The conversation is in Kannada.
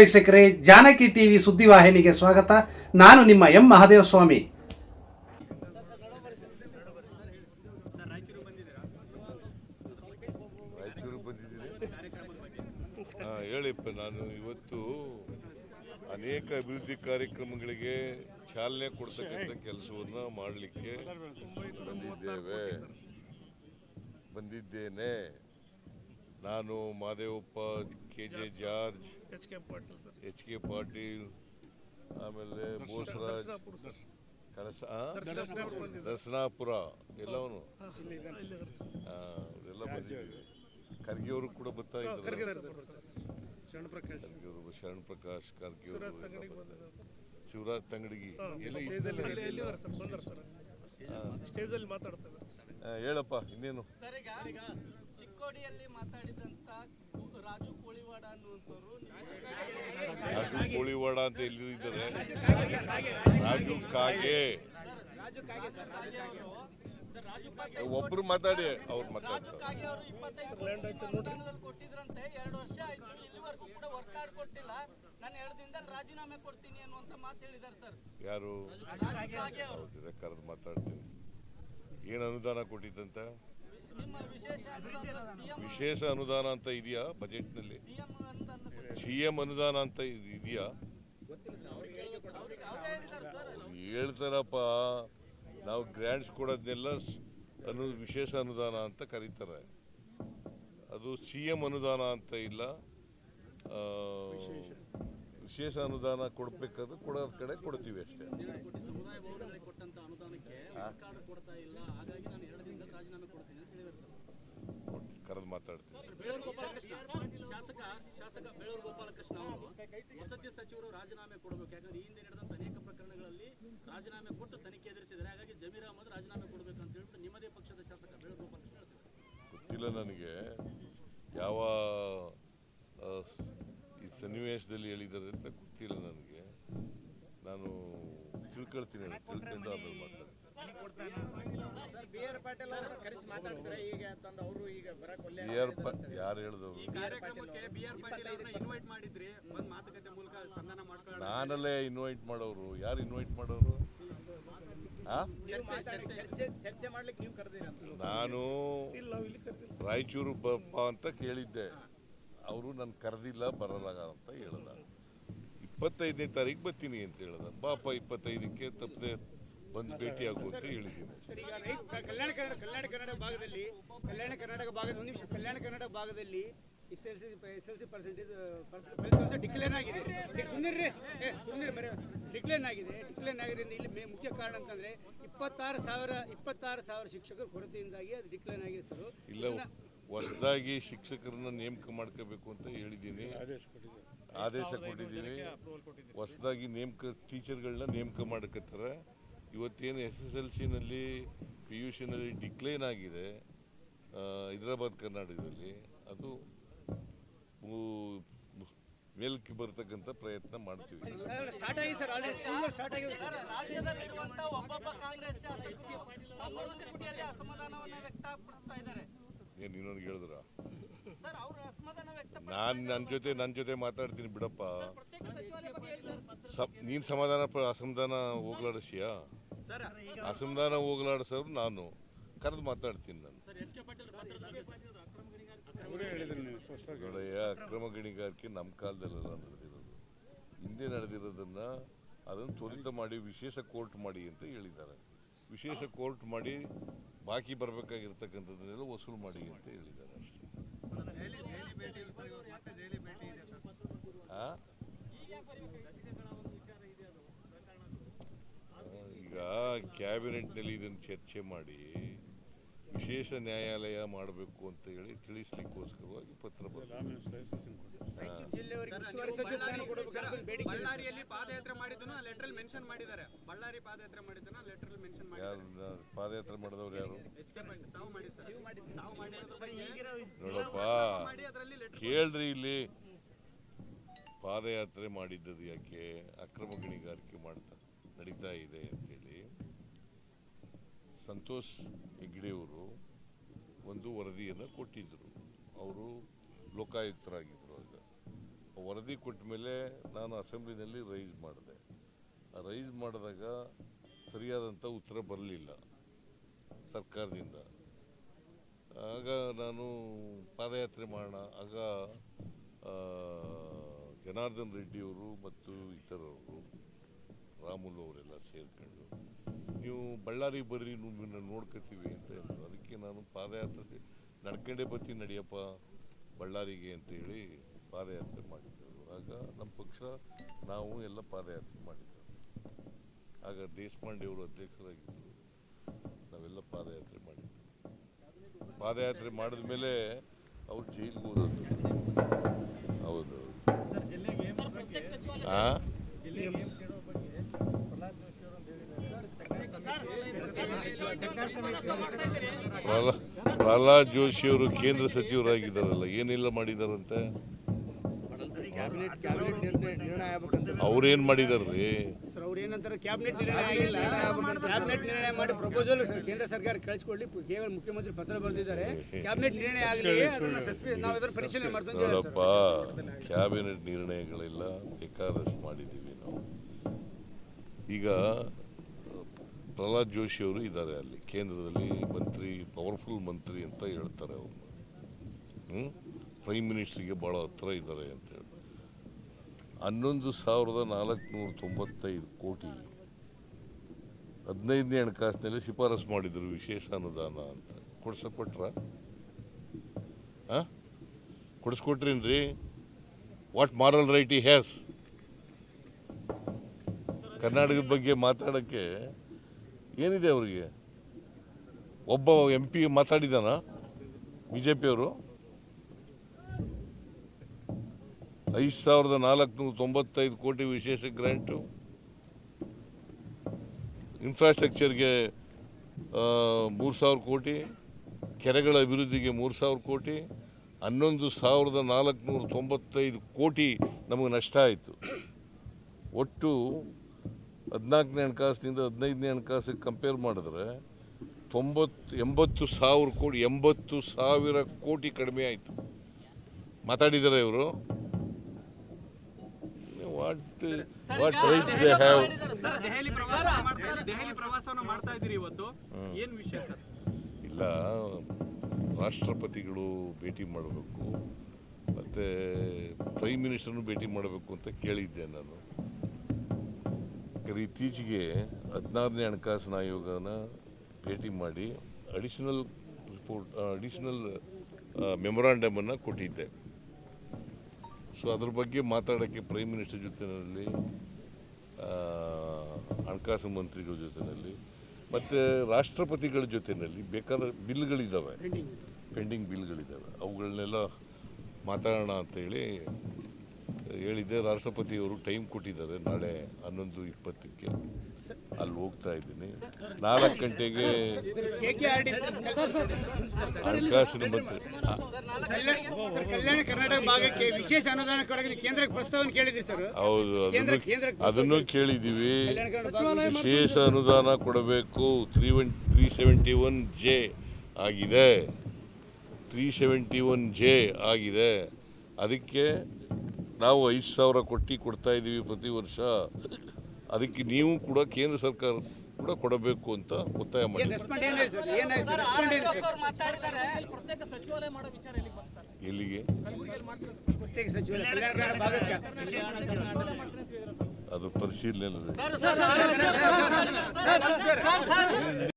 ವೀಕ್ಷಕರೇ, ಜಾನಕಿ ಟಿವಿ ಸುದ್ದಿವಾಹಿನಿಗೆ ಸ್ವಾಗತ. ನಾನು ನಿಮ್ಮ ಎಂ ಮಹಾದೇವ ಸ್ವಾಮಿ ಹೇಳಿಪ್ಪ ನಾನು ಇವತ್ತು ಅನೇಕ ಅಭಿವೃದ್ಧಿ ಕಾರ್ಯಕ್ರಮಗಳಿಗೆ ಚಾಲನೆ ಕೊಡ್ತಕ್ಕಂಥ ಕೆಲಸವನ್ನು ಮಾಡಲಿಕ್ಕೆ ಬಂದಿದ್ದೇವೆ. ಬಂದಿದ್ದೇನೆ. ನಾನು Mahadevappa K J George H K Patil ಆಮೇಲೆ ಬೋಸರಾಜ್. ಕಳಸ ದಸನಾಪುರ ದರ್ಶನಾಪುರ ಎಲ್ಲವನು? ಎಲ್ಲ ಬಂದಿದ್ದೀವಿ ಖರ್ಗೆ ಅವರು ಕೂಡ ಬರ್ತಾ ಇದ್ದಾರೆ. ಖರ್ಗೆ ಅವರು ಶರಣ್ ಪ್ರಕಾಶ್. ಖರ್ಗೆ ಅವರು. ಶಿವರಾಜ್ ತಂಗಡಿಗಿ ಎಲ್ಲ ಹೇಳಪ್ಪ ಇನ್ನೇನು? ಸರ್ ಚಿಕ್ಕೋಡಿಯಲ್ಲಿ ಮಾತಾಡಿದಂತ ರಾಜು ಕೋಳಿವಾಡ ಅನ್ನುವಂಥವ್ರು ರಾಜು ಕೋಳಿವಾಡ ಅಂತ ಎಲ್ಲಿ ಇದ್ದಾರೆ ರಾಜು ಕಾಗೆ. ಸರ್ ರಾಜು ಕಾಗೆ ಒಬ್ರು ಮಾತಾಡಿ ಅವ್ರು ರಾಜು ಮಾತಾಡ್ತಾರೆ ಕೊಟ್ಟಿದ್ರಂತೆ ಎರಡು ವರ್ಷ ಆಯ್ತು ಇಲ್ಲಿವರೆಗೂ ಕೂಡ ವರ್ಕ್ ಕಾರ್ಡ್ ಕೊಟ್ಟಿಲ್ಲ. ನಾನು ಎರಡು ದಿನದಲ್ಲಿ ರಾಜೀನಾಮೆ ಕೊಡ್ತೀನಿ ಅನ್ನುವಂತ ಮಾತು ಹೇಳಿದ್ದಾರೆ ಸರ್. ಯಾರು? ಕರೆದು ಮಾತಾಡ್ತೀನಿ. ಏನು ಅನುದಾನ ಕೊಟ್ಟಿದ್ದಂತ? ವಿಶೇಷ ಅನುದಾನ ಅಂತ ಇದೆಯಾ ಬಜೆಟ್ನಲ್ಲಿ? ಸಿ ಎಂ ಅನುದಾನ ಅಂತ ಇದ್- ಇದೆಯಾ? ಹೇಳ್ತಾರಪ್ಪ, ನಾವು ಗ್ರ್ಯಾಂಡ್ಸ್ ಕೊಡೋದನ್ನೆಲ್ಲ ಅನು ವಿಶೇಷ ಅನುದಾನ ಅಂತ ಕರೀತಾರೆ. ಅದು ಸಿ ಎಂ ಅನುದಾನ ಅಂತ ಇಲ್ಲ. ವಿಶೇಷ ಅನುದಾನ ಕೊಡಬೇಕಾದ್ರೆ ಕೊಡೋ ಕಡೆ ಕೊಡ್ತೀವಿ ಅಷ್ಟೇ. ಕೊಡ್ತಾ ಇಲ್ಲ. ಹಾಗಾಗಿ ನಾನು ಎರಡು ದಿನದ ರಾಜೀನಾಮೆ ಗೋಪಾಲಕೃಷ್ಣ ಶಾಸಕ ಶಾಸಕ ಬೇಳೂರು ಗೋಪಾಲಕೃಷ್ಣ ಅವರು ವಸತಿ ಸಚಿವರು ರಾಜೀನಾಮೆ ಕೊಡಬೇಕು. ಯಾಕಂದ್ರೆ ಈ ಹಿಂದೆ ನಡೆದಂತ ಅನೇಕ ಪ್ರಕರಣಗಳಲ್ಲಿ ರಾಜೀನಾಮೆ ಕೊಟ್ಟು ತನಿಖೆ ಎದುರಿಸಿದ್ದಾರೆ. ಹಾಗಾಗಿ ಜಮೀರ್ ಅಹಮದ್ ರಾಜೀನಾಮೆ ಕೊಡಬೇಕು ಅಂತ ಹೇಳ್ಬಿಟ್ಟು ನಿಮ್ಮದೇ ಪಕ್ಷದ ಶಾಸಕ ಬೇಳೂರು ಗೋಪಾಲಕೃಷ್ಣ ಗೊತ್ತಿಲ್ಲ ನನಗೆ. ಯಾವ ಈ ಸನ್ನಿವೇಶದಲ್ಲಿ ಹೇಳಿದ್ದಾರೆ ಅಂತ ಗೊತ್ತಿಲ್ಲ ನನಗೆ. ನಾನು ತಿಳ್ಕೊಳ್ತೀನಿ ತಿಳ್ಕೊಂಡು ಆಮೇಲೆ ಮಾತಾಡ್ತೀನಿ. ಸರ್ ಬಿ ಆರ್ ಪಾಟೀಲ್ ಅವ್ರನ್ನ ಕರೆಸಿ ಈಗ ಅಂತಂದು ಅವರು ಈಗ ಬರಕ್ ಯಾರು ಹೇಳಿದ್ರು ನಾನಲ್ಲೇ ಇನ್ವೈಟ್ ಮಾಡೋರು. ಯಾರು ಇನ್ವೈಟ್ ಮಾಡೋರು? ಆ? ಚರ್ಚೆ ಚರ್ಚೆ ಮಾಡ್ಲಿಕ್ಕೆ ನೀವು ಕರೆದಿರಂತ ನಾನು ರಾಯಚೂರು ಬಪ್ಪ ಅಂತ ಕೇಳಿದ್ದೆ. ಅವರು ನನ್ನ ಕರೆದಿಲ್ಲ ಬರಲ್ಲ ಅಂತ ಹೇಳ್ದ. ಇಪ್ಪತ್ತೈದನೇ ತಾರೀಕು ಬರ್ತೀನಿ ಅಂತ ಹೇಳ್ದ. ಬಾಪ ಇಪ್ಪತ್ತೈದಕ್ಕೆ ತಪ್ಪದೆ ಬಂದು ಭೇಟಿ ಆಗು ಅಂತ ಹೇಳಿದ್ದೀನಿ. ಸರ್ ಈಗ ಕಲ್ಯಾಣ ಕರ್ನಾಟಕ ಕಲ್ಯಾಣ ಕರ್ನಾಟಕ ಭಾಗದಲ್ಲಿ ಕಲ್ಯಾಣ ಕರ್ನಾಟಕ ಭಾಗದ ಒಂದು ನಿಮಿಷ ಕಲ್ಯಾಣ ಕರ್ನಾಟಕ ಭಾಗದಲ್ಲಿ S L C S L C percentage ಫಲಿತಾಂಶ ಡಿಕ್ಲೇರ್ ಆಗಿದೆ. ಸುಂದರ್ರಿ ಏ ಸುಂದರ್ ಮರೆ ಡಿಕ್ಲೇರ್ ಆಗಿದೆ ಡಿಕ್ಲೇನ್ ಆಗಿರೋದ್ರಿಂದ ಇಲ್ಲಿ ಮೇ- ಮುಖ್ಯ ಕಾರಣ ಅಂತಂದ್ರೆ ಇಪ್ಪತ್ತಾರು ಸಾವಿರ ಇಪ್ಪತ್ತಾರು ಸಾವಿರ ಶಿಕ್ಷಕರ ಕೊರತೆಯಿಂದಾಗಿ ಅದು ಡಿಕ್ಲೇನ್ ಆಗಿದೆ ಸರ್. ಇಲ್ಲ ಹೊಸದಾಗಿ ಶಿಕ್ಷಕರನ್ನ ನೇಮಕ ಮಾಡ್ಕೋಬೇಕು ಅಂತ ಹೇಳಿದ್ದೀನಿ. ಆದೇಶ ಕೊಟ್ಟಿದ್ದೀನಿ ಹೊಸದಾಗಿ ನೇಮಕ ಟೀಚರ್ಗಳನ್ನ ನೇಮಕ ಮಾಡಕತ್ತಾರೆ. ಇವತ್ತೇನು ಎಸ್ ಎಸ್ ಎಲ್ ಸಿನಲ್ಲಿ ಪಿ ಯು ಸಿನಲ್ಲಿ ಡಿಕ್ಲೈನ್ ಆಗಿದೆ ಹೈದ್ರಾಬಾದ್ ಕರ್ನಾಟಕದಲ್ಲಿ. ಅದು ಮೇಲ್ಕಿ ಬರ್ತಕ್ಕಂಥ ಪ್ರಯತ್ನ ಮಾಡ್ತೀವಿ. ಏನು ಇನ್ನೊಂದು ಹೇಳಿದ್ರ? ಸರ್ ಅವರು ಅಸಮಾಧಾನ ವ್ಯಕ್ತ ನಾನು ನನ್ನ ಜೊತೆ ನನ್ನ ಜೊತೆ ಮಾತಾಡ್ತೀನಿ ಬಿಡಪ್ಪ. ಪ್ರತ್ಯೇಕ ಸಚಿವಾಲಯ ಬಗ್ಗೆ ಹೇಳಿ ಸರ್ ಸಪ್ ನೀನು ಸಮಾಧಾನ ಪ- ಅಸಮಾಧಾನ ಹೋಗ್ಲಾಡಿಸಿಯಾ ಅಸಮಾಧಾನ ಹೋಗ್ಲಾಡಿಸೋರು ನಾನು. ಕರೆದು ಮಾತಾಡ್ತೀನಿ ನಾನು. ಸರ್ ಎಚ್ ಕೆ ಪಾಟೀಲ್ ನೋಡಯ್ಯ ಅಕ್ರಮ ಗಣಿಗಾರಿಕೆ ನಮ್ಮ ಕಾಲದಲ್ಲೆಲ್ಲ ನಡೆದಿರೋದು. ಹಿಂದೆ ನಡೆದಿರೋದನ್ನ ಅದನ್ನು ತ್ವರಿತ ಮಾಡಿ ವಿಶೇಷ ಕೋರ್ಟ್ ಮಾಡಿ ಅಂತ ಹೇಳಿದ್ದಾರೆ. ವಿಶೇಷ ಕೋರ್ಟ್ ಮಾಡಿ ಬಾಕಿ ಬರಬೇಕಾಗಿರ್ತಕ್ಕಂಥದ್ದನ್ನೆಲ್ಲ ವಸೂಲು ಮಾಡಿ ಅಂತ ಹೇಳಿದ್ದಾರೆ ಅಷ್ಟೇ. ಆ? ಈಗ ಕ್ಯಾಬಿನೆಟ್ನಲ್ಲಿ ಇದನ್ನು ಚರ್ಚೆ ಮಾಡಿ ವಿಶೇಷ ನ್ಯಾಯಾಲಯ ಮಾಡಬೇಕು ಅಂತ ಹೇಳಿ ತಿಳಿಸ್ಲಿಕ್ಕೋಸ್ಕರವಾಗಿ ಪತ್ರ ಪಾದಯಾತ್ರೆ ಮಾಡಿದವರು ಯಾರು? ನೋಡಪ್ಪ ಮಾಡಿ ಅದರಲ್ಲಿ ಲೆಟರ್ ಕೇಳ್ರಿ ಇಲ್ಲಿ. ಪಾದಯಾತ್ರೆ ಮಾಡಿದ್ದದು ಯಾಕೆ? ಅಕ್ರಮ ಗಣಿಗಾರಿಕೆ ಮಾಡ್ತಾ ನಡೀತಾ ಇದೆ ಅಂತೇಳಿ ಸಂತೋಷ್ ಹೆಗ್ಡೆಯವರು ಒಂದು ವರದಿಯನ್ನು ಕೊಟ್ಟಿದ್ದರು ಅವರು ಲೋಕಾಯುಕ್ತರಾಗಿದ್ದರು ಆಗ. ವರದಿ ಕೊಟ್ಟ ಮೇಲೆ ನಾನು ಅಸೆಂಬ್ಲಿನಲ್ಲಿ ರೈಸ್ ಮಾಡಿದೆ. ಆ ರೈಸ್ ಮಾಡಿದಾಗ ಸರಿಯಾದಂಥ ಉತ್ತರ ಬರಲಿಲ್ಲ ಸರ್ಕಾರದಿಂದ. ಆಗ ನಾನು ಪಾದಯಾತ್ರೆ ಮಾಡೋಣ, ಆಗ ಜನಾರ್ದನ್ ರೆಡ್ಡಿಯವರು ಮತ್ತು ಇತರರು ರಾಮುಲು ಅವರೆಲ್ಲ ಸೇರ್ಕೊಂಡು ನೀವು ಬಳ್ಳಾರಿ ಬರ್ರಿ ನಿಮ್ಮನ್ನು ನೋಡ್ಕೊತೀವಿ ಅಂತ ಹೇಳಿದ್ರು. ಅದಕ್ಕೆ ನಾನು ಪಾದಯಾತ್ರೆ ನಡ್ಕೊಂಡೇ ಬರ್ತೀನಿ ನಡೆಯಪ್ಪ ಬಳ್ಳಾರಿಗೆ ಅಂತ ಹೇಳಿ ಪಾದಯಾತ್ರೆ ಮಾಡಿದ್ದೆವು. ಆಗ ನಮ್ಮ ಪಕ್ಷ ನಾವು ಎಲ್ಲ ಪಾದಯಾತ್ರೆ ಮಾಡಿದ್ದೆವು. ಆಗ ದೇಶಪಾಂಡೆ ಅವರು ಅಧ್ಯಕ್ಷರಾಗಿದ್ದರು. ನಾವೆಲ್ಲ ಪಾದಯಾತ್ರೆ ಮಾಡಿದ್ದೆವು. ಪಾದಯಾತ್ರೆ ಮಾಡಿದ ಮೇಲೆ ಅವ್ರು ಜೈಲಿಗೆ ಹೋದದ್ದು. ಹೌದು ಆ? ಪ್ರಹ್ಲಾ- ಪ್ರಹ್ಲಾದ್ ಜೋಶಿ ಅವರು ಕೇಂದ್ರ ಸಚಿವರಾಗಿದ್ದಾರಲ್ಲ ಏನೆಲ್ಲ ಮಾಡಿದಾರಂತೆ? ಅವ್ರೇನ್ ಮಾಡಿದಾರ್ರಿ? ಸರ್ ಅವ್ರು ಏನಂತಾರೆ ಕ್ಯಾಬಿನೆಟ್ ನಿರ್ಣಯ ಆಗಿಲ್ಲ. ಕ್ಯಾಬಿನೆಟ್ ನಿರ್ಣಯ ಮಾಡಿ ಪ್ರಪೋಸಲ್ ಕೇಂದ್ರ ಸರ್ಕಾರ ಕಳಿಸ್ಕೊಳ್ಳಿ. ಕೇವಲ ಮುಖ್ಯಮಂತ್ರಿ ಪತ್ರ ಬರೆದಿದ್ದಾರೆ. ಕ್ಯಾಬಿನೆಟ್ ನಿರ್ಣಯ ಆಗಲಿ ನಾವು ಅದರ ಪರಿಶೀಲನೆ ಮಾಡ್ತೀವಿ ನೋಡಪ್ಪ ಕ್ಯಾಬಿನೆಟ್ ನಿರ್ಣಯಗಳೆಲ್ಲ ಬೇಕಾದಷ್ಟು ಮಾಡಿದ್ದೀವಿ ನಾವು. ಈಗ ಪ್ರಹ್ಲಾದ್ ಜೋಶಿ ಅವರು ಇದ್ದಾರೆ ಅಲ್ಲಿ. ಕೇಂದ್ರದಲ್ಲಿ ಮಂತ್ರಿ ಪವರ್ಫುಲ್ ಮಂತ್ರಿ ಅಂತ ಹೇಳ್ತಾರೆ ಅವರು. ಹ್ಞೂ ಪ್ರೈಮ್ ಮಿನಿಸ್ಟ್ರಿಗೆ ಭಾಳ ಹತ್ರ ಇದ್ದಾರೆ ಅಂತ ಹೇಳಿ. ಹನ್ನೊಂದು ಸಾವಿರದ ನಾಲ್ಕುನೂರ ತೊಂಬತ್ತೈದು ಕೋಟಿ. ಹದಿನೈದನೇ ಹಣಕಾಸಿನಲ್ಲಿ ಶಿಫಾರಸು ಮಾಡಿದರು ವಿಶೇಷ ಅನುದಾನ ಅಂತ. ಕೊಡ್ಸಕೊಟ್ರ? ಹಾಂ ಕೊಡಿಸ್ಕೊಟ್ರೇನ್ರಿ ವಾಟ್ ಮಾರಲ್ ರೈಟ್ ಈ ಹ್ಯಾಸ್ ಕರ್ನಾಟಕದ ಬಗ್ಗೆ ಮಾತಾಡೋಕ್ಕೆ ಏನಿದೆ ಅವರಿಗೆ? ಒಬ್ಬ ಎಂ ಪಿ ಮಾತಾಡಿದಾನ ಬಿ ಜೆ ಪಿಯವರು ಐದು ಸಾವಿರದ ನಾಲ್ಕುನೂರ ತೊಂಬತ್ತೈದು ಕೋಟಿ ವಿಶೇಷ ಗ್ರ್ಯಾಂಟು. ಇನ್ಫ್ರಾಸ್ಟ್ರಕ್ಚರ್ಗೆ ಮೂರು ಸಾವಿರ ಕೋಟಿ, ಕೆರೆಗಳ ಅಭಿವೃದ್ಧಿಗೆ ಮೂರು ಸಾವಿರ ಕೋಟಿ, ಹನ್ನೊಂದು ಸಾವಿರದ ನಾಲ್ಕುನೂರ ತೊಂಬತ್ತೈದು ಕೋಟಿ ನಮಗೆ ನಷ್ಟ ಆಯಿತು. ಒಟ್ಟು ಹದಿನಾಲ್ಕನೇ ಹಣಕಾಸಿನಿಂದ ಹದಿನೈದನೇ ಹಣಕಾಸಿಗೆ ಕಂಪೇರ್ ಮಾಡಿದ್ರೆ ತೊಂಬತ್ತು ಎಂಬತ್ತು ಸಾವಿರ ಕೋಟಿ ಎಂಬತ್ತು ಸಾವಿರ ಕೋಟಿ ಕಡಿಮೆ ಆಯಿತು. ಮಾತಾಡಿದ್ದಾರೆ ಇವರು? What what right they have sir. Delhi ಪ್ರವಾಸ ಮಾಡ್ತಾ ದೆಹಲಿ ಪ್ರವಾಸವನ್ನ ಮಾಡ್ತಾ ಇದ್ದೀರಿ ಇವತ್ತು. ಏನು ವಿಷಯ ಸರ್? ಇಲ್ಲ ರಾಷ್ಟ್ರಪತಿಗಳು ಭೇಟಿ ಮಾಡಬೇಕು ಮತ್ತು ಪ್ರೈಮ್ ಮಿನಿಸ್ಟರ್ನು ಭೇಟಿ ಮಾಡಬೇಕು ಅಂತ ಕೇಳಿದ್ದೆ ನಾನು. ಯಾಕಂದ್ರೆ ಇತ್ತೀಚೆಗೆ ಹದಿನಾರನೇ ಹಣಕಾಸಿನ ಆಯೋಗನ ಭೇಟಿ ಮಾಡಿ ಅಡಿಷನಲ್ ರಿಪೋರ್ಟ್ ಅಡಿಷನಲ್ ಮೆಮೊರಾಂಡಮನ್ನು ಕೊಟ್ಟಿದ್ದೆ. ಸೊ ಅದ್ರ ಬಗ್ಗೆ ಮಾತಾಡೋಕ್ಕೆ ಪ್ರೈಮ್ ಮಿನಿಸ್ಟರ್ ಜೊತೆಯಲ್ಲಿ ಹಣಕಾಸು ಮಂತ್ರಿಗಳ ಜೊತೆಯಲ್ಲಿ ಮತ್ತು ರಾಷ್ಟ್ರಪತಿಗಳ ಜೊತೆಯಲ್ಲಿ ಬೇಕಾದ ಬಿಲ್ಗಳಿದ್ದಾವೆ ಪೆಂಡಿಂಗ್ ಬಿಲ್ಗಳಿದ್ದಾವೆ ಅವುಗಳನ್ನೆಲ್ಲ ಮಾತಾಡೋಣ ಅಂತೇಳಿ ಹೇಳಿದ್ದೆ ರಾಷ್ಟ್ರಪತಿಯವರು ಟೈಮ್ ಕೊಟ್ಟಿದ್ದಾರೆ ನಾಳೆ ಹನ್ನೊಂದು ಇಪ್ಪತ್ತಕ್ಕೆ. ಅಲ್ಲಿ ಹೋಗ್ತಾ ಇದ್ದೀನಿ. ನಾಲ್ಕು ಗಂಟೆಗೆ ಹಣಕಾಸಿನ ಮಂತ್ರಿ ಆ, ಸರ್ ಕಲ್ಯಾಣ ಕರ್ನಾಟಕ ಭಾಗಕ್ಕೆ ವಿಶೇಷ ಅನುದಾನ ಕೊಡೋಕೆ ಕೇಂದ್ರಕ್ಕೆ ಪ್ರಸ್ತಾವನೆ ಕೇಳಿದ್ರಿ ಸರ್. ಹೌದು ಅದನ್ನು ಅದನ್ನು ಕೇಳಿದ್ದೀವಿ. ವಿಶೇಷ ಅನುದಾನ ಕೊಡಬೇಕು. Three one three seventy one J ಆಗಿದೆ. ತ್ರೀ ಸೆವೆಂಟಿ ಒನ್ ಜೆ ಆಗಿದೆ. ಅದಕ್ಕೆ ನಾವು ಐದು ಸಾವಿರ ಕೊಟ್ಟು ಕೊಡ್ತಾ ಇದ್ದೀವಿ ಪ್ರತಿ ವರ್ಷ ಅದಕ್ಕೆ ನೀವು ಕೂಡ ಕೇಂದ್ರ ಸರ್ಕಾರ ಕೂಡ ಕೊಡಬೇಕು ಅಂತ ಒತ್ತಾಯ ಮಾಡಿ ರೆಸ್ಪಾಂಡ್ ಏನಿದೆ ಸರ್ ಏನಾಯ್ತು ಸರ್ ರೆಸ್ಪಾಂಡ್ ಏನಿದೆ ಸರ್ ಸಚಿವಾಲಯ ಮಾಡೋ ವಿಚಾರ ಎಲ್ಲಿಗೆ ಅದು ಪರಿಶೀಲನೆ